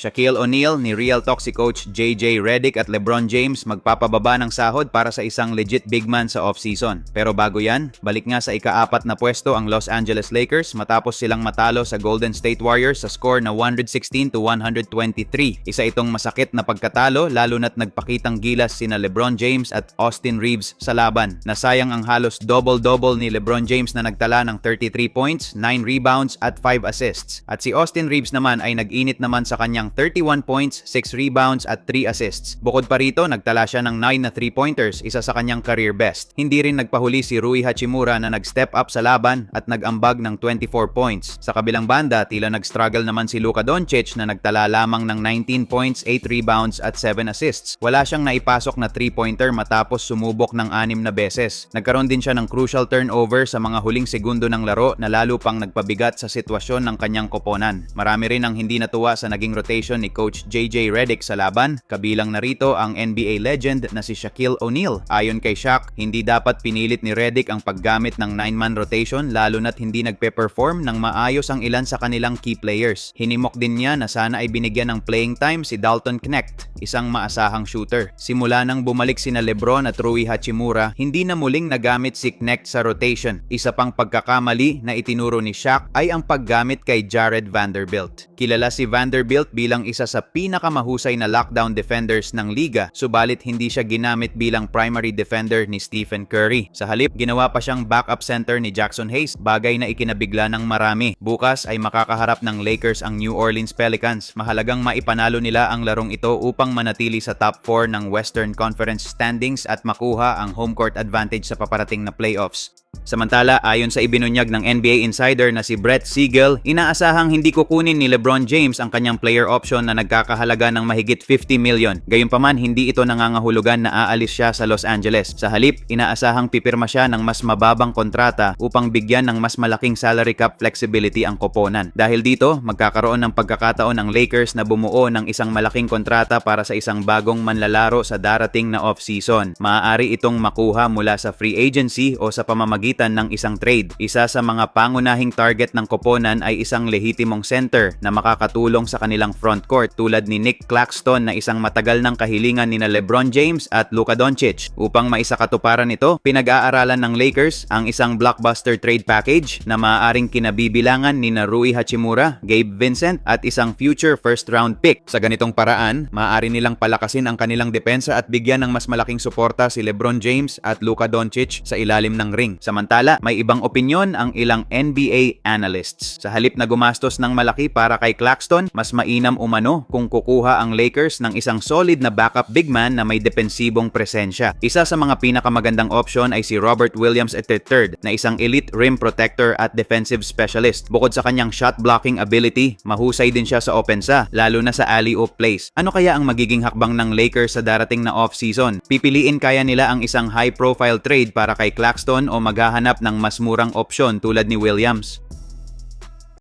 Shaquille O'Neal ni Real Talk si Coach JJ Redick at LeBron James magpapababa ng sahod para sa isang legit big man sa offseason. Pero bago yan, balik nga sa ikaapat na pwesto ang Los Angeles Lakers matapos silang matalo sa Golden State Warriors sa score na 116 to 123. Isa itong masakit na pagkatalo lalo na't nagpakitang gilas sina LeBron James at Austin Reeves sa laban. Nasayang ang halos double-double ni LeBron James na nagtala ng 33 points, 9 rebounds at 5 assists. At si Austin Reeves naman ay nag-init naman sa kanyang 31 points, 6 rebounds at 3 assists. Bukod pa rito, nagtala siya ng 9 na 3-pointers, isa sa kanyang career best. Hindi rin nagpahuli si Rui Hachimura na nag-step up sa laban at nag-ambag ng 24 points. Sa kabilang banda, tila nag-struggle naman si Luka Doncic na nagtala lamang ng 19 points, 8 rebounds at 7 assists. Wala siyang naipasok na 3-pointer matapos sumubok ng 6 na beses. Nagkaroon din siya ng crucial turnover sa mga huling segundo ng laro na lalo pang nagpabigat sa sitwasyon ng kanyang koponan. Marami rin ang hindi natuwa sa naging rotation ni Coach JJ Redick sa laban, kabilang narito ang NBA legend na si Shaquille O'Neal. Ayon kay Shaq, hindi dapat pinilit ni Redick ang paggamit ng 9-man rotation lalo na't hindi nagpe-perform ng maayos ang ilan sa kanilang key players. Hinimok din niya na sana ay binigyan ng playing time si Dalton Knecht, isang maasahang shooter. Simula nang bumalik sina Lebron at Rui Hachimura, hindi na muling nagamit si Knecht sa rotation. Isa pang pagkakamali na itinuro ni Shaq ay ang paggamit kay Jared Vanderbilt. Kilala si Vanderbilt bilang isa sa pinakamahusay na lockdown defenders ng liga, subalit hindi siya ginamit bilang primary defender ni Stephen Curry. Sa halip, ginawa pa siyang backup center ni Jackson Hayes, bagay na ikinabigla ng marami. Bukas ay makakaharap ng Lakers ang New Orleans Pelicans. Mahalagang maipanalo nila ang larong ito upang manatili sa top 4 ng Western Conference standings at makuha ang home court advantage sa paparating na playoffs. Samantala, ayon sa ibinunyag ng NBA insider na si Brett Siegel, inaasahang hindi kukunin ni LeBron James ang kanyang player option na nagkakahalaga ng mahigit 50 million. Gayunpaman, hindi ito nangangahulugan na aalis siya sa Los Angeles. Sa halip, inaasahang pipirma siya ng mas mababang kontrata upang bigyan ng mas malaking salary cap flexibility ang koponan. Dahil dito, magkakaroon ng pagkakataon ng Lakers na bumuo ng isang malaking kontrata para sa isang bagong manlalaro sa darating na off-season. Maaari itong makuha mula sa free agency o sa pamamagitan ng isang trade. Isa sa mga pangunahing target ng koponan ay isang lehitimong center na makakatulong sa kanilang front court tulad ni Nick Claxton na isang matagal ng kahilingan ni na LeBron James at Luka Doncic. Upang maisakatuparan ito, pinag-aaralan ng Lakers ang isang blockbuster trade package na maaaring kinabibilangan ni na Rui Hachimura, Gabe Vincent at isang future first round pick. Sa ganitong paraan, maaari nilang palakasin ang kanilang depensa at bigyan ng mas malaking suporta si LeBron James at Luka Doncic sa ilalim ng ring. Samantala, may ibang opinyon ang ilang NBA analysts. Sa halip na gumastos ng malaki para kay Claxton, mas mainam umano kung kukuha ang Lakers ng isang solid na backup big man na may depensibong presensya. Isa sa mga pinakamagandang option ay si Robert Williams III na isang elite rim protector at defensive specialist. Bukod sa kanyang shot blocking ability, mahusay din siya sa opensa, lalo na sa alley-oop plays. Ano kaya ang magiging hakbang ng Lakers sa darating na off-season? Pipiliin kaya nila ang isang high-profile trade para kay Claxton o maghahanap ng mas murang opsyon tulad ni Williams?